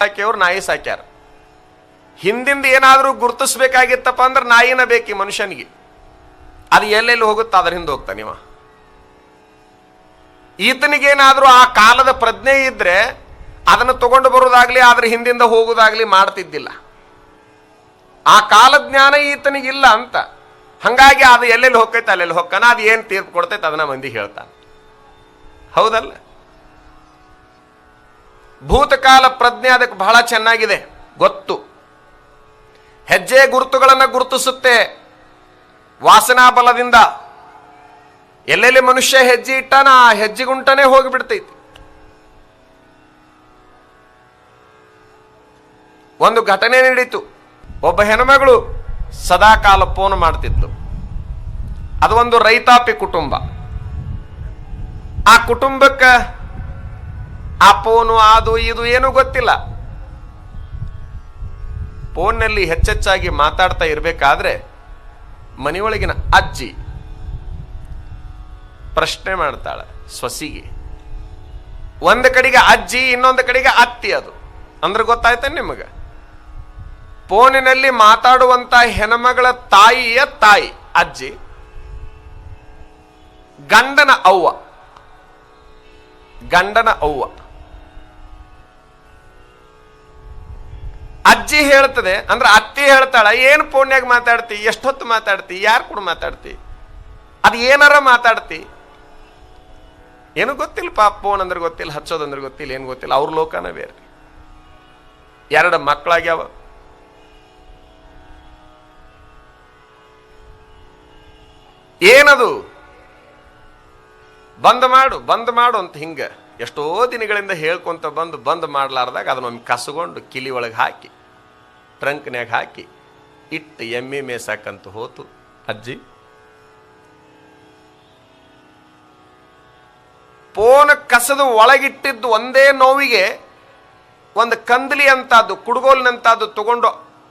ಇಲಾಖೆಯವ್ರು ನಾಯಿ ಸಾಕ್ಯಾರ. ಹಿಂದಿಂದ ಏನಾದರೂ ಗುರುತಿಸ್ಬೇಕಾಗಿತ್ತಪ್ಪ ಅಂದ್ರೆ ನಾಯಿನ ಬೇಕಿ ಮನುಷ್ಯನಿಗೆ. ಅದು ಎಲ್ಲೆಲ್ಲಿ ಹೋಗುತ್ತಾ ಅದ್ರ ಹಿಂದೆ ಹೋಗ್ತಾನೆ ಇವ. ಈತನಿಗೇನಾದರೂ ಆ ಕಾಲದ ಪ್ರಜ್ಞೆ ಇದ್ರೆ ಅದನ್ನು ತಗೊಂಡು ಬರೋದಾಗ್ಲಿ ಅದ್ರ ಹಿಂದಿಂದ ಹೋಗೋದಾಗ್ಲಿ ಮಾಡ್ತಿದ್ದಿಲ್ಲ. ಆ ಕಾಲಜ್ಞಾನ ಈತನಿಗಿಲ್ಲ ಅಂತ. ಹಂಗಾಗಿ ಅದು ಎಲ್ಲೆಲ್ಲಿ ಹೋಗ್ತೈತೆ, ಅಲ್ಲೆಲ್ಲಿ ಹೋಗ್ತಾನ, ಅದು ಏನು ತೀರ್ಪು ಕೊಡ್ತೈತೆ ಅದನ್ನ ಮಂದಿ ಹೇಳ್ತಾನೆ. ಹೌದಲ್ಲ? ಭೂತಕಾಲ ಪ್ರಜ್ಞೆ ಅದಕ್ಕೆ ಬಹಳ ಚೆನ್ನಾಗಿದೆ. ಗೊತ್ತು. ಹೆಜ್ಜೆ ಗುರುತುಗಳನ್ನು ಗುರುತಿಸುತ್ತೆ. ವಾಸನಾ ಬಲದಿಂದ. ಎಲ್ಲೆಲ್ಲಿ ಮನುಷ್ಯ ಹೆಜ್ಜೆ ಇಟ್ಟಾನ ಆ ಹೆಜ್ಜೆಗುಂಟನೇ ಹೋಗಿಬಿಡ್ತೈತಿ. ಒಂದು ಘಟನೆ ನಡೀತು. ಒಬ್ಬ ಹೆಣ್ಮಗಳು ಸದಾಕಾಲ ಫೋನ್ ಮಾಡ್ತಿದ್ಲು. ಅದು ಒಂದು ರೈತಾಪಿ ಕುಟುಂಬ. ಆ ಕುಟುಂಬಕ್ಕೆ ಆ ಅದು ಇದು ಏನೂ ಗೊತ್ತಿಲ್ಲ. ಫೋನ್ನಲ್ಲಿ ಹೆಚ್ಚೆಚ್ಚಾಗಿ ಮಾತಾಡ್ತಾ ಇರಬೇಕಾದ್ರೆ ಮನೆಯೊಳಗಿನ ಅಜ್ಜಿ ಪ್ರಶ್ನೆ ಮಾಡ್ತಾಳೆ ಸೊಸಿಗೆ ಒಂದು ಕಡೆಗೆ ಅಜ್ಜಿ, ಇನ್ನೊಂದು ಕಡೆಗೆ ಅತ್ತಿ ಅದು. ಅಂದ್ರೆ ಗೊತ್ತಾಯ್ತ ನಿಮಗೆ? ಫೋನಿನಲ್ಲಿ ಮಾತಾಡುವಂತ ಹೆಣ್ಮಗಳ ತಾಯಿಯ ತಾಯಿ, ಅಜ್ಜಿ. ಗಂಡನ ಅವ್ವ. ಗಂಡನ ಅವ್ವ. ಅಜ್ಜಿ ಹೇಳ್ತದೆ, ಅಂದ್ರೆ ಅತ್ತಿ ಹೇಳ್ತಾಳ, ಏನು ಫೋನ್ಯಾಗ ಮಾತಾಡ್ತಿ? ಎಷ್ಟೊತ್ತು ಮಾತಾಡ್ತಿ? ಯಾರು ಕೂಡ ಮಾತಾಡ್ತಿ? ಅದು ಏನಾರ ಮಾತಾಡ್ತಿ? ಏನು ಗೊತ್ತಿಲ್ಲ ಪಾಪ ಫೋನ್ ಅಂದ್ರೆ ಗೊತ್ತಿಲ್ಲ ಹಚ್ಚೋದಂದ್ರೆ ಗೊತ್ತಿಲ್ಲ, ಏನು ಗೊತ್ತಿಲ್ಲ, ಅವ್ರ ಲೋಕನ ಬೇರೆ. ಎರಡು ಮಕ್ಕಳಾಗ್ಯಾವ ಏನದು? ಬಂದ್ ಮಾಡು ಬಂದ್ ಮಾಡು ಅಂತ ಹಿಂಗ. ಎಷ್ಟೋ ದಿನಗಳಿಂದ ಹೇಳ್ಕೊಂತ ಬಂದು ಬಂದ್ ಮಾಡಲಾರ್ದಾಗ ಅದನ್ನ ಒಮ್ಮೆ ಕಸಗೊಂಡು ಕಿಲಿ ಒಳಗೆ ಹಾಕಿ ಟ್ರಂಕ್ನ್ಯಾಗ ಹಾಕಿ ಇಟ್ಟು ಎಮ್ಮೆ ಮೇಸಾಕಂತ ಹೋತು. ಅಜ್ಜಿ? ಪೋನ ಕಸದ ಒಳಗಿಟ್ಟಿದ್ದು ಒಂದೇ ನೋವಿಗೆ ಒಂದು ಕಂದಲಿ ಅಂತದ್ದು ಕುಡುಗೋಲಿನಂತದ್ದು ತಗೊಂಡು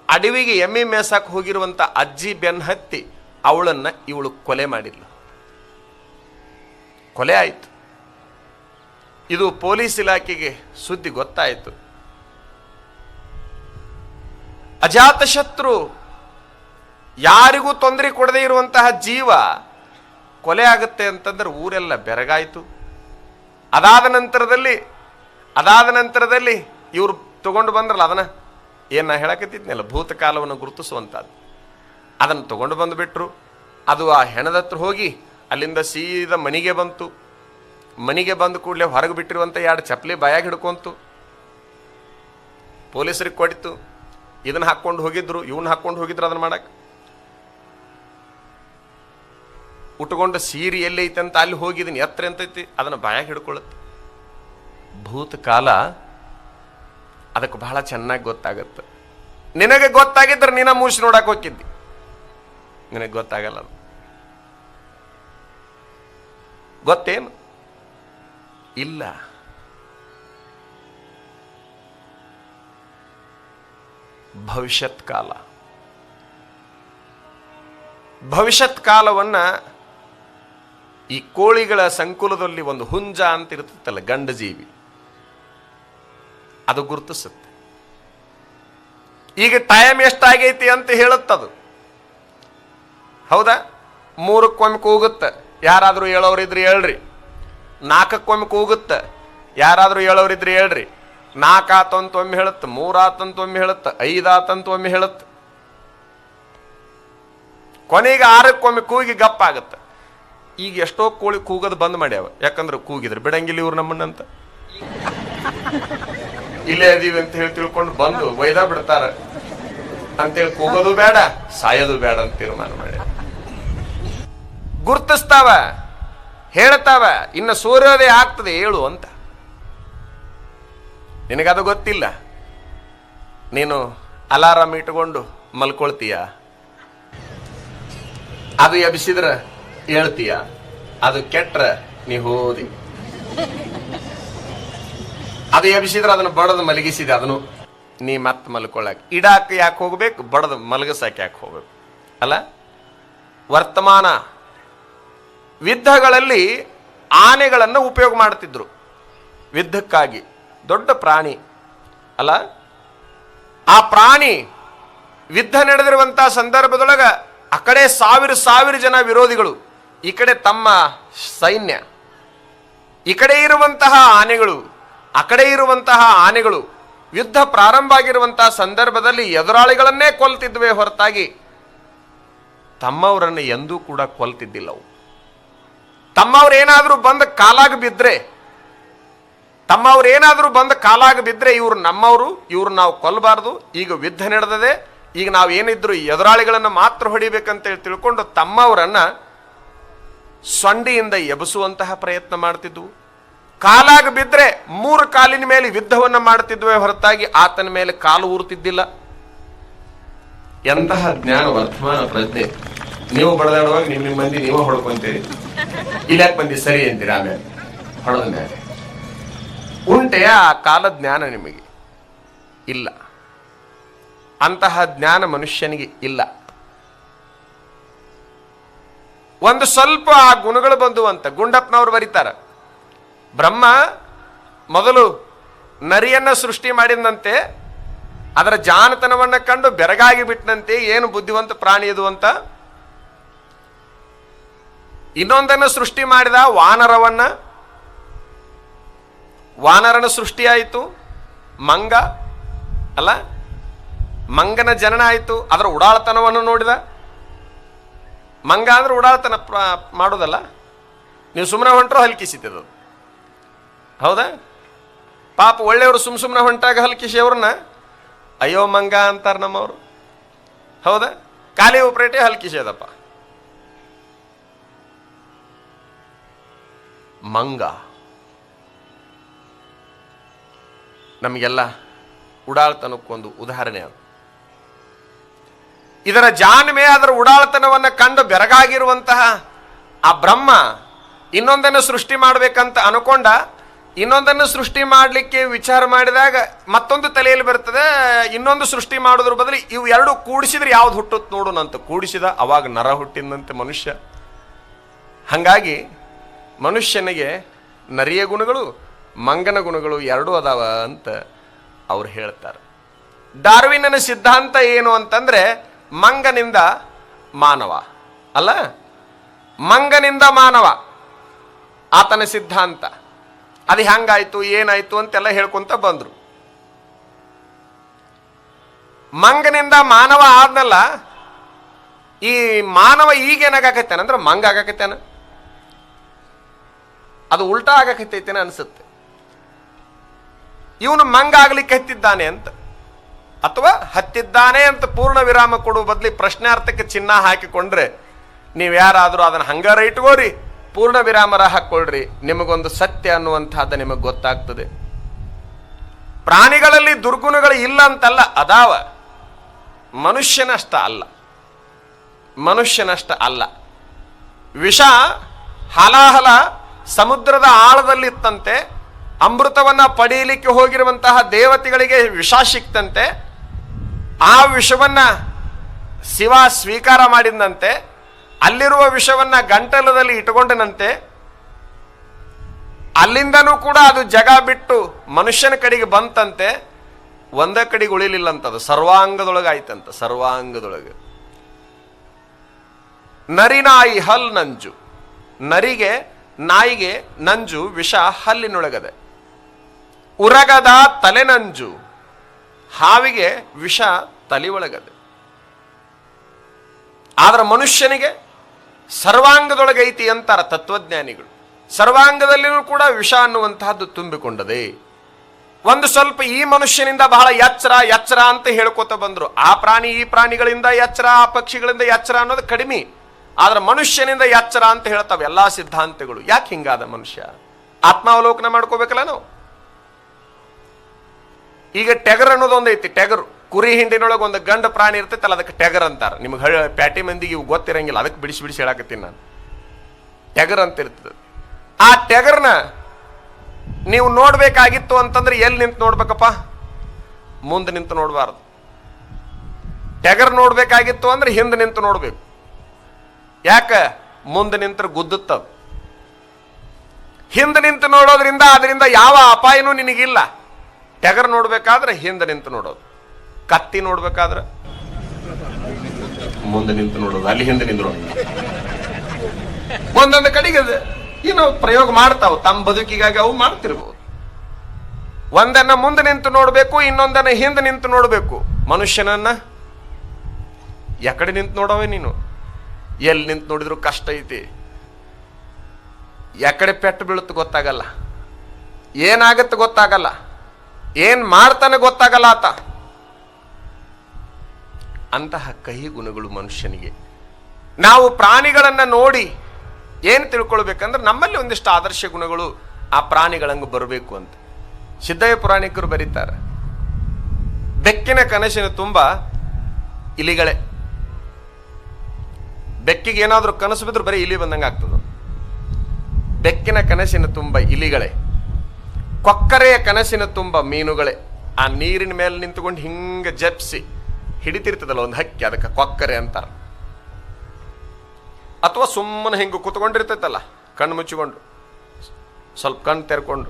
ಅಡವಿಗೆ ಎಮ್ಮೆ ಮೇಸಾಕ್ ಹೋಗಿರುವಂತ ಅಜ್ಜಿ ಬೆನ್ ಹತ್ತಿ ಅವಳನ್ನ ಇವಳು ಕೊಲೆ ಮಾಡಿಲ್ಲ ಕೊಲೆ ಆಯಿತು. ಇದು ಪೊಲೀಸ್ ಇಲಾಖೆಗೆ ಸುದ್ದಿ ಗೊತ್ತಾಯಿತು. ಅಜಾತಶತ್ರು ಯಾರಿಗೂ ತೊಂದರೆ ಕೊಡದೇ ಇರುವಂತಹ ಜೀವ ಕೊಲೆ ಆಗುತ್ತೆ ಅಂತಂದ್ರೆ ಊರೆಲ್ಲ ಬೆರಗಾಯಿತು. ಅದಾದ ನಂತರದಲ್ಲಿ ಅದಾದ ನಂತರದಲ್ಲಿ ಇವರು ತಗೊಂಡು ಬಂದ್ರಲ್ಲ ಅದನ್ನ? ಏನು ನಾ ಹೇಳಕತ್ತಿದ್ನಲ್ಲ, ಭೂತಕಾಲವನ್ನು ಗುರುತಿಸುವಂಥದ್ದು ಅದನ್ನು ತಗೊಂಡು ಬಂದುಬಿಟ್ರು. ಅದು ಆ ಹೆಣದತ್ರ ಹೋಗಿ ಅಲ್ಲಿಂದ ಸೀದಾ ಮನೆಗೆ ಬಂತು. ಮನೆಗೆ ಬಂದ ಕೂಡಲೇ ಹೊರಗೆ ಬಿಟ್ಟಿರುವಂಥ ಎರಡು ಚಪ್ಪಲಿ ಬಾಯಾಗ ಹಿಡ್ಕೊಂತು. ಪೊಲೀಸರಿಗೆ ಕೊಡಿತು. ಇದನ್ನ ಹಾಕ್ಕೊಂಡು ಹೋಗಿದ್ರು ಇವನ್ನ ಹಾಕ್ಕೊಂಡು ಹೋಗಿದ್ರು ಅದನ್ನ ಮಾಡಕ್ಕೆ ಉಟ್ಕೊಂಡು ಸೀರೆ ಎಲ್ಲಿ ಐತೆ ಅಂತ ಅಲ್ಲಿ ಹೋಗಿದ್ದೀನಿ ಎತ್ತರ ಎಂತೈತಿ ಅದನ್ನ ಬಾಯಾಗ ಹಿಡ್ಕೊಳ್ಳುತ್ತೆ ಭೂತಕಾಲ ಅದಕ್ಕೆ ಬಹಳ ಚೆನ್ನಾಗಿ ಗೊತ್ತಾಗುತ್ತೆ. ನಿನಗೆ ಗೊತ್ತಾಗಿದ್ರೆ ನಿನ್ನ ಮೂಸಿ ನೋಡಕ್ಕೆ ಹೋಗಿದ್ದಿ. ನಿನಗೆ ಗೊತ್ತಾಗಲ್ಲ ಅದು. ಗೊತ್ತೇನು? ಇಲ್ಲ. ಭವಿಷ್ಯತ್ ಕಾಲ ಭವಿಷ್ಯತ್ ಕಾಲವನ್ನು ಈ ಕೋಳಿಗಳ ಸಂಕುಲದಲ್ಲಿ ಒಂದು ಹುಂಜ ಅಂತ ಇರ್ತೈತಲ್ಲ ಗಂಡ ಜೀವಿ ಅದು ಗುರುತಿಸುತ್ತೆ. ಈಗ ಟೈಮ್ ಎಷ್ಟಾಗೈತಿ ಅಂತ ಹೇಳುತ್ತದು. ಹೌದಾ? ಮೂರಕ್ಕೊಮ್ಮೆ ಕೂಗುತ್ತೆ. ಯಾರಾದರೂ ಹೇಳೋರಿದ್ರೆ ಹೇಳ್ರಿ. ನಾಲ್ಕಕ್ಕೊಮ್ಮೆ ಕೂಗುತ್ತೆ. ಯಾರಾದರೂ ಹೇಳೋರಿದ್ರೆ ಹೇಳ್ರಿ. ನಾಲ್ಕು ಆತಂತ ಒಮ್ಮೆ ಹೇಳುತ್ತೆ ಮೂರು ಆತಂತ ಒಮ್ಮೆ ಹೇಳುತ್ತೆ, ಐದಾತಂತ ಒಮ್ಮೆ ಹೇಳುತ್ತೆ. ಕೊನೆಗೆ ಆರಕ್ಕೊಮ್ಮೆ ಕೂಗಿ ಗಪ್ಪ ಆಗುತ್ತೆ. ಈಗ ಎಷ್ಟೋ ಕೋಳಿ ಕೂಗೋದು ಬಂದ್ ಮಾಡ್ಯಾವ. ಯಾಕಂದ್ರೆ ಕೂಗಿದ್ರೆ ಬಿಡಂಗಿಲ್ಲ ಇವ್ರು ನಮ್ಮನ್ನಂತ. ಇಲ್ಲೇ ಅದೀವಿ ಅಂತ ಹೇಳಿ ತಿಳ್ಕೊಂಡು ಬಂದು ಒಯ್ದ ಬಿಡ್ತಾರ. ಅಂತೇಳಿ ಕೂಗೋದು ಬೇಡ, ಸಾಯೋದು ಬೇಡ ಅಂತ ತೀರ್ಮಾನ ಮಾಡ್ಯಾವ ಗುರ್ತಿಸ್ತಾವ? ಹೇಳ್ತಾವ, ಇನ್ನು ಸೂರ್ಯೋದಯ ಆಗ್ತದೆ ಹೇಳು ಅಂತ. ನಿನಗದು ಗೊತ್ತಿಲ್ಲ. ನೀನು ಅಲಾರಾಮ್ ಇಟ್ಕೊಂಡು ಮಲ್ಕೊಳ್ತೀಯ? ಅದು ಎಬ್ಸಿದ್ರ ಹೇಳ್ತೀಯ? ಅದು ಕೆಟ್ರ ನೀ ಹೋದಿ ಅದು ಎಬ್ಸಿದ್ರ ಅದನ್ನು ಬಡದು ಮಲಗಿಸಿದೆ ಅದನ್ನು. ನೀ ಮತ್ತೆ ಮಲ್ಕೊಳ್ಳಾಕ ಇಡಾಕ ಯಾಕೆ ಹೋಗ್ಬೇಕು, ಬಡದು ಮಲಗಿಸಕ್ಕೆ ಯಾಕೆ ಹೋಗ್ಬೇಕು? ಅಲ್ಲ? ವರ್ತಮಾನ ಯುದ್ಧಗಳಲ್ಲಿ ಆನೆಗಳನ್ನು ಉಪಯೋಗ ಮಾಡ್ತಿದ್ರು ಯುದ್ಧಕ್ಕಾಗಿ. ದೊಡ್ಡ ಪ್ರಾಣಿ. ಅಲ್ಲ? ಆ ಪ್ರಾಣಿ ಯುದ್ಧ ನಡೆದಿರುವಂಥ ಸಂದರ್ಭದೊಳಗ ಆ ಕಡೆ ಸಾವಿರ ಸಾವಿರ ಜನ ವಿರೋಧಿಗಳು, ಈ ಕಡೆ ತಮ್ಮ ಸೈನ್ಯ, ಈ ಕಡೆ ಇರುವಂತಹ ಆನೆಗಳು, ಆ ಕಡೆ ಇರುವಂತಹ ಆನೆಗಳು ಯುದ್ಧ ಪ್ರಾರಂಭ ಆಗಿರುವಂತಹ ಸಂದರ್ಭದಲ್ಲಿ ಎದುರಾಳಿಗಳನ್ನೇ ಕೊಲ್ತಿದ್ವೆ ಹೊರತಾಗಿ ತಮ್ಮವರನ್ನು ಎಂದೂ ಕೂಡ ಕೊಲ್ತಿದ್ದಿಲ್ಲ ಅವು. ತಮ್ಮವ್ರೇನಾದ್ರೂ ಬಂದು ಕಾಲಾಗ ಬಿದ್ರೆ, ತಮ್ಮವ್ರೇನಾದ್ರೂ ಬಂದು ಕಾಲಾಗ ಬಿದ್ರೆ ಇವ್ರು ನಮ್ಮವರು, ಇವ್ರು ನಾವು ಕೊಲ್ಲಬಾರ್ದು ಈಗ ಯುದ್ಧ ನಡೆದದೆ, ಈಗ ನಾವು ಏನಿದ್ರು ಎದುರಾಳಿಗಳನ್ನು ಮಾತ್ರ ಹೊಡಿಬೇಕಂತೇಳಿ ತಿಳ್ಕೊಂಡು ತಮ್ಮವರನ್ನ ಸೊಂಡಿಯಿಂದ ಎಬಸುವಂತಹ ಪ್ರಯತ್ನ ಮಾಡ್ತಿದ್ವು. ಕಾಲಾಗ ಬಿದ್ರೆ ಮೂರು ಕಾಲಿನ ಮೇಲೆ ಯುದ್ಧವನ್ನ ಮಾಡ್ತಿದ್ವೇ ಹೊರತಾಗಿ ಆತನ ಮೇಲೆ ಕಾಲು ಊರ್ತಿದ್ದಿಲ್ಲ. ಎಂತಹ ಜ್ಞಾನ ವರ್ತಮಾನ ಪ್ರಜ್ಞೆ. ನೀವು ಬಡದಾಡುವಾಗ ನಿಮ್ ನಿಮ್ಮ ಮಂದಿ ನೀವು ಹೊಡ್ಕೊಂತೀರಿ. ಇಲ್ಯಾಕ್ ಬಂದಿ ಸರಿ ಅಂತೀರಿ ಆಮೇಲೆ? ಹೊಡೆದ ಮೇಲೆ. ಉಂಟೆ ಆ ಕಾಲ ಜ್ಞಾನ ನಿಮಗೆ? ಇಲ್ಲ. ಅಂತಹ ಜ್ಞಾನ ಮನುಷ್ಯನಿಗೆ ಇಲ್ಲ. ಒಂದು ಸ್ವಲ್ಪ ಆ ಗುಣಗಳು ಬಂದು ಅಂತ ಗುಂಡಪ್ಪನವ್ರು ಬರೀತಾರ. ಬ್ರಹ್ಮ ಮೊದಲು ನರಿಯನ್ನ ಸೃಷ್ಟಿ ಮಾಡಿದಂತೆ ಅದರ ಜಾನತನವನ್ನ ಕಂಡು ಬೆರಗಾಗಿ ಬಿಟ್ಟನಂತೆ ಏನು ಬುದ್ಧಿವಂತ ಪ್ರಾಣಿ ಇದು ಅಂತ ಇನ್ನೊಂದನ್ನು ಸೃಷ್ಟಿ ಮಾಡಿದ ವಾನರವನ್ನ? ವಾನರನ ಸೃಷ್ಟಿಯಾಯಿತು ಮಂಗ, ಅಲ್ಲ? ಮಂಗನ ಜನನ ಆಯಿತು, ಅದರ ಉಡಾಳತನವನ್ನು ನೋಡಿದ? ಮಂಗ ಅಂದ್ರೆ ಉಡಾಳತನ ಮಾಡೋದಲ್ಲ? ನೀವು ಸುಮ್ಮನೆ ಹೊಂಟ್ರು ಹಲ್ಕಿಸಿದ್ದದು ಹೌದಾ? ಪಾಪ ಒಳ್ಳೆಯವರು ಸುಮ್ ಸುಮ್ಮನೆ ಹೊಂಟಾಗ ಹಲ್ಕಿಸಿ ಅವ್ರನ್ನ? ಅಯ್ಯೋ ಮಂಗ ಅಂತಾರೆ ನಮ್ಮವರು. ಹೌದಾ? ಖಾಲಿ ಉಪ್ರೇಟೆ ಹಲ್ಕಿಸೇದಪ್ಪ. ಮಂಗ. ನಮಗೆಲ್ಲ ಉಡಾಳ್ತನಕ್ಕೊಂದು ಉದಾಹರಣೆ ಅದು. ಇದರ ಜಾನ್ಮೆ ಅದರ ಉಡಾಳ್ತನವನ್ನು ಕಂಡು ಬೆರಗಾಗಿರುವಂತಹ ಆ ಬ್ರಹ್ಮ ಇನ್ನೊಂದನ್ನು ಸೃಷ್ಟಿ ಮಾಡಬೇಕಂತ ಅನ್ಕೊಂಡ, ಇನ್ನೊಂದನ್ನು ಸೃಷ್ಟಿ ಮಾಡಲಿಕ್ಕೆ ವಿಚಾರ ಮಾಡಿದಾಗ ಮತ್ತೊಂದು ತಲೆಯಲ್ಲಿ ಬರ್ತದೆ, ಇನ್ನೊಂದು ಸೃಷ್ಟಿ ಮಾಡೋದ್ರ ಬದಲು ಇವು ಎರಡು ಕೂಡಿಸಿದ್ರೆ ಯಾವ್ದು ಹುಟ್ಟುತ್ತೆ ನೋಡೋಣಂತ ಕೂಡಿಸಿದ, ಅವಾಗ ನರ ಹುಟ್ಟಿದಂತೆ ಮನುಷ್ಯ. ಹಾಗಾಗಿ ಮನುಷ್ಯನಿಗೆ ನರಿಯ ಗುಣಗಳು, ಮಂಗನ ಗುಣಗಳು ಎರಡೂ ಅದಾವ ಅಂತ ಅವ್ರು ಹೇಳ್ತಾರೆ. ಡಾರ್ವಿನನ ಸಿದ್ಧಾಂತ ಏನು ಅಂತಂದ್ರೆ, ಮಂಗನಿಂದ ಮಾನವ. ಅಲ್ಲ? ಮಂಗನಿಂದ ಮಾನವ. ಆತನ ಸಿದ್ಧಾಂತ. ಅದು ಹೆಂಗಾಯ್ತು, ಏನಾಯ್ತು ಅಂತೆಲ್ಲ ಹೇಳ್ಕೊಂತ ಬಂದ್ರು. ಮಂಗನಿಂದ ಮಾನವ ಆದ್ನಲ್ಲ, ಈ ಮಾನವ ಈಗ ಏನಾಗಕತ್ತಾನ? ಅಂದ್ರೆ ಮಂಗ ಆಗಕತ್ತಾನ? ಅದು ಉಲ್ಟಾ ಆಗಕತ್ತೈತೇನ ಅನಿಸುತ್ತೆ. ಇವನು ಮಂಗ ಆಗ್ಲಿಕ್ಕೆ ಹತ್ತಿದ್ದಾನೆ ಅಂತ. ಅಥವಾ ಹತ್ತಿದ್ದಾನೆ ಅಂತ ಪೂರ್ಣ ವಿರಾಮ ಕೊಡುವ ಬದಲಿ ಪ್ರಶ್ನಾರ್ಥಕ್ಕೆ ಚಿನ್ನ ಹಾಕಿಕೊಂಡ್ರೆ ನೀವು ಯಾರಾದರೂ ಅದನ್ನು ಹಂಗಾರ ಇಟ್ಕೋರಿ, ಪೂರ್ಣ ವಿರಾಮರ ಹಾಕ್ಕೊಳ್ರಿ ನಿಮಗೊಂದು ಸತ್ಯ ಅನ್ನುವಂಥದ್ದು ನಿಮಗೆ ಗೊತ್ತಾಗ್ತದೆ. ಪ್ರಾಣಿಗಳಲ್ಲಿ ದುರ್ಗುಣಗಳು ಇಲ್ಲ ಅಂತಲ್ಲ, ಅದಾವ. ಮನುಷ್ಯನಷ್ಟ ಅಲ್ಲ. ಮನುಷ್ಯನಷ್ಟ ಅಲ್ಲ. ವಿಷ, ಹಲಾಹಲ ಸಮುದ್ರದ ಆಳದಲ್ಲಿತ್ತಂತೆ, ಅಮೃತವನ್ನ ಪಡೆಯಲಿಕ್ಕೆ ಹೋಗಿರುವಂತಹ ದೇವತೆಗಳಿಗೆ ವಿಷ ಸಿಕ್ತಂತೆ, ಆ ವಿಷವನ್ನ ಶಿವ ಸ್ವೀಕಾರ ಮಾಡಿದಂತೆ ಅಲ್ಲಿರುವ ವಿಷವನ್ನ ಗಂಟಲದಲ್ಲಿ ಇಟ್ಟುಕೊಂಡನಂತೆ, ಅಲ್ಲಿಂದನೂ ಕೂಡ ಅದು ಜಗ ಬಿಟ್ಟು ಮನುಷ್ಯನ ಕಡೆಗೆ ಬಂತಂತೆ, ಒಂದ ಕಡೆಗೆ ಉಳಿಲಿಲ್ಲಂತದು ಸರ್ವಾಂಗದೊಳಗಾಯ್ತಂತ ಸರ್ವಾಂಗದೊಳಗೆ. ನರಿನಾಯಿ ಹಲ್ ನಂಜು. ನರಿಗೆ ನಾಯಿಗೆ ನಂಜು ವಿಷ ಹಲ್ಲಿನೊಳಗದೆ. ಉರಗದ ತಲೆನಂಜು ಹಾವಿಗೆ ವಿಷ ಒಳಗದೆ ಆದ್ರೆ ಮನುಷ್ಯನಿಗೆ ಸರ್ವಾಂಗದೊಳಗೈತಿ ಅಂತಾರ ತತ್ವಜ್ಞಾನಿಗಳು. ಸರ್ವಾಂಗದಲ್ಲಿಯೂ ಕೂಡ ವಿಷ ಅನ್ನುವಂತಹದ್ದು ತುಂಬಿಕೊಂಡದೆ. ಒಂದು ಸ್ವಲ್ಪ ಈ ಮನುಷ್ಯನಿಂದ ಬಹಳ ಎಚ್ಚರ ಎಚ್ಚರ ಅಂತ ಹೇಳ್ಕೊತ ಬಂದ್ರು. ಆ ಪ್ರಾಣಿ ಈ ಪ್ರಾಣಿಗಳಿಂದ ಎಚ್ಚರ, ಆ ಪಕ್ಷಿಗಳಿಂದ ಎಚ್ಚರ ಅನ್ನೋದು ಕಡಿಮೆ. ಆದ್ರೆ ಮನುಷ್ಯನಿಂದ ಎಚ್ಚರ ಅಂತ ಹೇಳ್ತಾವೆ ಎಲ್ಲಾ ಸಿದ್ಧಾಂತಗಳು. ಯಾಕೆ ಹಿಂಗಾದ ಮನುಷ್ಯ? ಆತ್ಮಾವಲೋಕನ ಮಾಡ್ಕೋಬೇಕಲ್ಲ ನಾವು. ಈಗ ಟೆಗರ್ ಅನ್ನೋದು ಒಂದು ಐತಿ ಟೆಗರ್. ಕುರಿ ಹಿಂಡಿನೊಳಗೆ ಒಂದು ಗಂಡ ಪ್ರಾಣಿ ಇರ್ತೈತಲ್ಲ, ಅದಕ್ಕೆ ಟೆಗರ್ ಅಂತಾರೆ. ನಿಮ್ಗೆ ಹಳ್ಳಿ ಪ್ಯಾಟಿ ಮಂದಿಗೆ ಇವು ಗೊತ್ತಿರಂಗಿಲ್ಲ, ಅದಕ್ಕೆ ಬಿಡಿಸಿ ಬಿಡಿಸಿ ಹೇಳಕತ್ತೀನಿ ನಾನು. ಟೆಗರ್ ಅಂತ ಇರ್ತದೆ. ಆ ಟೆಗರ್ನ ನೀವು ನೋಡ್ಬೇಕಾಗಿತ್ತು ಅಂತಂದ್ರೆ ಎಲ್ಲಿ ನಿಂತು ನೋಡ್ಬೇಕಪ್ಪ? ಮುಂದೆ ನಿಂತು ನೋಡಬಾರ್ದು. ಟೆಗರ್ ನೋಡ್ಬೇಕಾಗಿತ್ತು ಅಂದ್ರೆ ಹಿಂದೆ ನಿಂತು ನೋಡ್ಬೇಕು. ಯಾಕ? ಮುಂದೆ ನಿಂತರೆ ಗುದ್ದುತ್ತದ ಹಿಂದೆ ನಿಂತು ನೋಡೋದ್ರಿಂದ ಅದರಿಂದ ಯಾವ ಅಪಾಯನೂ ನಿನಗಿಲ್ಲ. ಟೆಗರ್ ನೋಡ್ಬೇಕಾದ್ರೆ ಹಿಂದೆ ನಿಂತು ನೋಡೋದು. ಕತ್ತಿ ನೋಡ್ಬೇಕಾದ್ರೆ ಮುಂದೆ ನಿಂತು ನೋಡೋದು. ಅಲ್ಲಿ ಹಿಂದೆ ನಿಂತು ನೋಡೋದು. ಒಂದೊಂದು ಕಡೆಗೆ ಏನೋ ಪ್ರಯೋಗ ಮಾಡ್ತಾವ. ತಮ್ಮ ಬದುಕಿಗಾಗಿ ಅವು ಮಾಡ್ತಿರ್ಬೋದು. ಒಂದನ್ನ ಮುಂದೆ ನಿಂತು ನೋಡಬೇಕು, ಇನ್ನೊಂದನ್ನ ಹಿಂದೆ ನಿಂತು ನೋಡಬೇಕು. ಮನುಷ್ಯನನ್ನ ಯಾಕಡೆ ನಿಂತು ನೋಡವೆ ನೀನು. ಎಲ್ಲಿ ನಿಂತು ನೋಡಿದ್ರು ಕಷ್ಟ ಐತಿ. ಯಾಕಡೆ ಪೆಟ್ಟು ಬೀಳುತ್ತೆ ಗೊತ್ತಾಗಲ್ಲ. ಏನಾಗುತ್ತೆ ಗೊತ್ತಾಗಲ್ಲ. ಏನು ಮಾಡ್ತಾನೆ ಗೊತ್ತಾಗಲ್ಲ ಆತ. ಅಂತಹ ಕಹಿ ಗುಣಗಳು ಮನುಷ್ಯನಿಗೆ. ನಾವು ಪ್ರಾಣಿಗಳನ್ನು ನೋಡಿ ಏನು ತಿಳ್ಕೊಳ್ಬೇಕಂದ್ರೆ ನಮ್ಮಲ್ಲಿ ಒಂದಿಷ್ಟು ಆದರ್ಶ ಗುಣಗಳು ಆ ಪ್ರಾಣಿಗಳಂಗೆ ಬರಬೇಕು ಅಂತ. ಸಿದ್ದಯ್ಯ ಪುರಾಣಿಕರು ಬರೀತಾರೆ. ಬೆಕ್ಕಿನ ಕನಸಿನ ತುಂಬ ಇಲಿಗಳೇ. ಬೆಕ್ಕಿಗೆ ಏನಾದರೂ ಕನಸು ಬಿದ್ರೆ ಬರೀ ಇಲಿ ಬಂದಂಗೆ ಆಗ್ತದೆ. ಬೆಕ್ಕಿನ ಕನಸಿನ ತುಂಬ ಇಲಿಗಳೇ. ಕೊಕ್ಕರೆಯ ಕನಸಿನ ತುಂಬ ಮೀನುಗಳೇ. ಆ ನೀರಿನ ಮೇಲೆ ನಿಂತುಕೊಂಡು ಹಿಂಗೆ ಜಪ್ಸಿ ಹಿಡಿತಿರ್ತದಲ್ಲ ಒಂದು ಹಕ್ಕಿ, ಅದಕ್ಕೆ ಕೊಕ್ಕರೆ ಅಂತಾರೆ. ಅಥವಾ ಸುಮ್ಮನೆ ಹಿಂಗೆ ಕೂತ್ಕೊಂಡಿರ್ತೈತಲ್ಲ, ಕಣ್ಣು ಮುಚ್ಚಿಕೊಂಡು, ಸ್ವಲ್ಪ ಕಣ್ಣು ತೆರ್ಕೊಂಡು.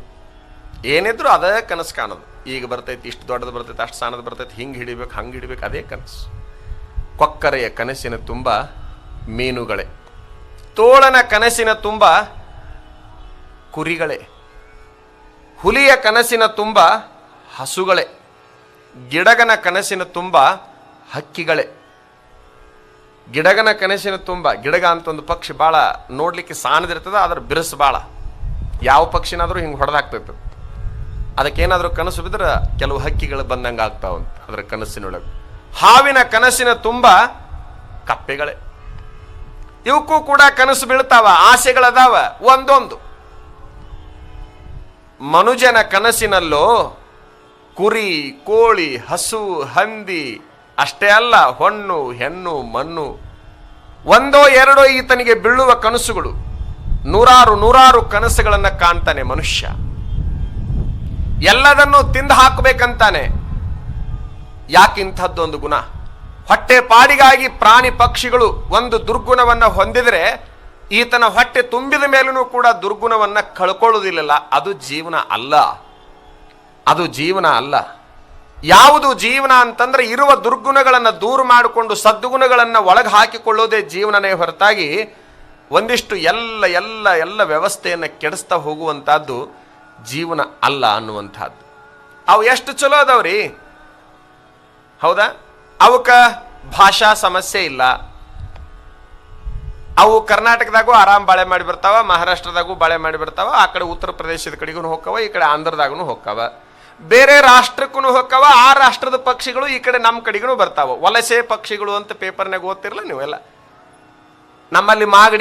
ಏನಿದ್ರು ಅದೇ ಕನಸು ಕಾಣೋದು. ಈಗ ಬರ್ತೈತಿ, ಇಷ್ಟು ದೊಡ್ಡದು ಬರ್ತೈತೆ, ಅಷ್ಟು ಸಣ್ಣದು ಬರ್ತೈತಿ, ಹಿಂಗೆ ಹಿಡಿಬೇಕು, ಹಂಗೆ ಹಿಡಿಬೇಕು, ಅದೇ ಕನಸು. ಕೊಕ್ಕರೆಯ ಕನಸಿನ ತುಂಬ ಮೀನುಗಳೇ. ತೋಳನ ಕನಸಿನ ತುಂಬ ಕುರಿಗಳೇ. ಹುಲಿಯ ಕನಸಿನ ತುಂಬ ಹಸುಗಳೇ. ಗಿಡಗನ ಕನಸಿನ ತುಂಬ ಹಕ್ಕಿಗಳೇ. ಗಿಡಗನ ಕನಸಿನ ತುಂಬ, ಗಿಡಗ ಅಂತ ಒಂದು ಪಕ್ಷಿ ಭಾಳ ನೋಡಲಿಕ್ಕೆ ಸಾನದಿರ್ತದೆ ಆದರೆ ಬಿರುಸು ಭಾಳ. ಯಾವ ಪಕ್ಷಿನಾದರೂ ಹಿಂಗೆ ಹೊಡೆದಾಕ್ತೈತೆ ಅದಕ್ಕೇನಾದರೂ ಕನಸು ಬಿದ್ರೆ ಕೆಲವು ಹಕ್ಕಿಗಳು ಬಂದಂಗೆ ಆಗ್ತಾವಂತ ಅದರ ಕನಸಿನೊಳಗೆ. ಹಾವಿನ ಕನಸಿನ ತುಂಬ ಕಪ್ಪೆಗಳೇ. ಇವಕ್ಕೂ ಕೂಡ ಕನಸು ಬೀಳ್ತಾವ, ಆಸೆಗಳದಾವ, ಒಂದೊಂದು. ಮನುಜನ ಕನಸಿನಲ್ಲೋ ಕುರಿ, ಕೋಳಿ, ಹಸು, ಹಂದಿ, ಅಷ್ಟೇ ಅಲ್ಲ, ಹೊಣ್ಣು, ಹೆಣ್ಣು, ಮಣ್ಣು, ಒಂದೋ ಎರಡೋ ಈತನಿಗೆ ಬೀಳುವ ಕನಸುಗಳು. ನೂರಾರು ನೂರಾರು ಕನಸುಗಳನ್ನ ಕಾಣ್ತಾನೆ ಮನುಷ್ಯ. ಎಲ್ಲದನ್ನೂ ತಿಂದು ಹಾಕಬೇಕಂತಾನೆ. ಯಾಕಿಂಥದ್ದೊಂದು ಗುಣ? ಹೊಟ್ಟೆ ಪಾಡಿಗಾಗಿ ಪ್ರಾಣಿ ಪಕ್ಷಿಗಳು ಒಂದು ದುರ್ಗುಣವನ್ನು ಹೊಂದಿದರೆ ಈತನ ಹೊಟ್ಟೆ ತುಂಬಿದ ಮೇಲೂ ಕೂಡ ದುರ್ಗುಣವನ್ನು ಕಳ್ಕೊಳ್ಳೋದಿಲ್ಲ ಅದು ಜೀವನ ಅಲ್ಲ. ಅದು ಜೀವನ ಅಲ್ಲ. ಯಾವುದು ಜೀವನ ಅಂತಂದ್ರೆ ಇರುವ ದುರ್ಗುಣಗಳನ್ನು ದೂರ ಮಾಡಿಕೊಂಡು ಸದ್ಗುಣಗಳನ್ನು ಒಳಗೆ ಹಾಕಿಕೊಳ್ಳೋದೇ ಜೀವನನೇ ಹೊರತಾಗಿ ಒಂದಿಷ್ಟು ಎಲ್ಲ ಎಲ್ಲ ಎಲ್ಲ ವ್ಯವಸ್ಥೆಯನ್ನು ಕೆಡಿಸ್ತಾ ಹೋಗುವಂಥದ್ದು ಜೀವನ ಅಲ್ಲ ಅನ್ನುವಂಥದ್ದು ಅವು ಎಷ್ಟು ಚಲೋ ಅದಾವ್ರಿ? ಹೌದಾ? ಅವಕ್ಕ ಭಾಷಾ ಸಮಸ್ಯೆ ಇಲ್ಲ. ಅವು ಕರ್ನಾಟಕದಾಗೂ ಆರಾಮ್ ಬಾಳೆ ಮಾಡಿ ಬರ್ತಾವ, ಮಹಾರಾಷ್ಟ್ರದಾಗೂ ಬಾಳೆ ಮಾಡಿ ಬರ್ತಾವ, ಆ ಕಡೆ ಉತ್ತರ ಪ್ರದೇಶದ ಕಡೆಗೂ ಹೋಗ್ತಾವ, ಈ ಕಡೆ ಆಂಧ್ರದಾಗೂ ಹೋಗ್ತಾವ. ಬೇರೆ ರಾಷ್ಟ್ರಕ್ಕೂ ಹೋಗ್ತಾವ, ಆ ರಾಷ್ಟ್ರದ ಪಕ್ಷಿಗಳು ಈ ಕಡೆ ನಮ್ಮ ಕಡೆಗೂ ಬರ್ತಾವ. ವಲಸೆ ಪಕ್ಷಿಗಳು ಅಂತ ಪೇಪರ್ನಾಗ ಓದ್ತಿರಲ್ಲ ನೀವೆಲ್ಲ. ನಮ್ಮಲ್ಲಿ ಮಾಗಡಿ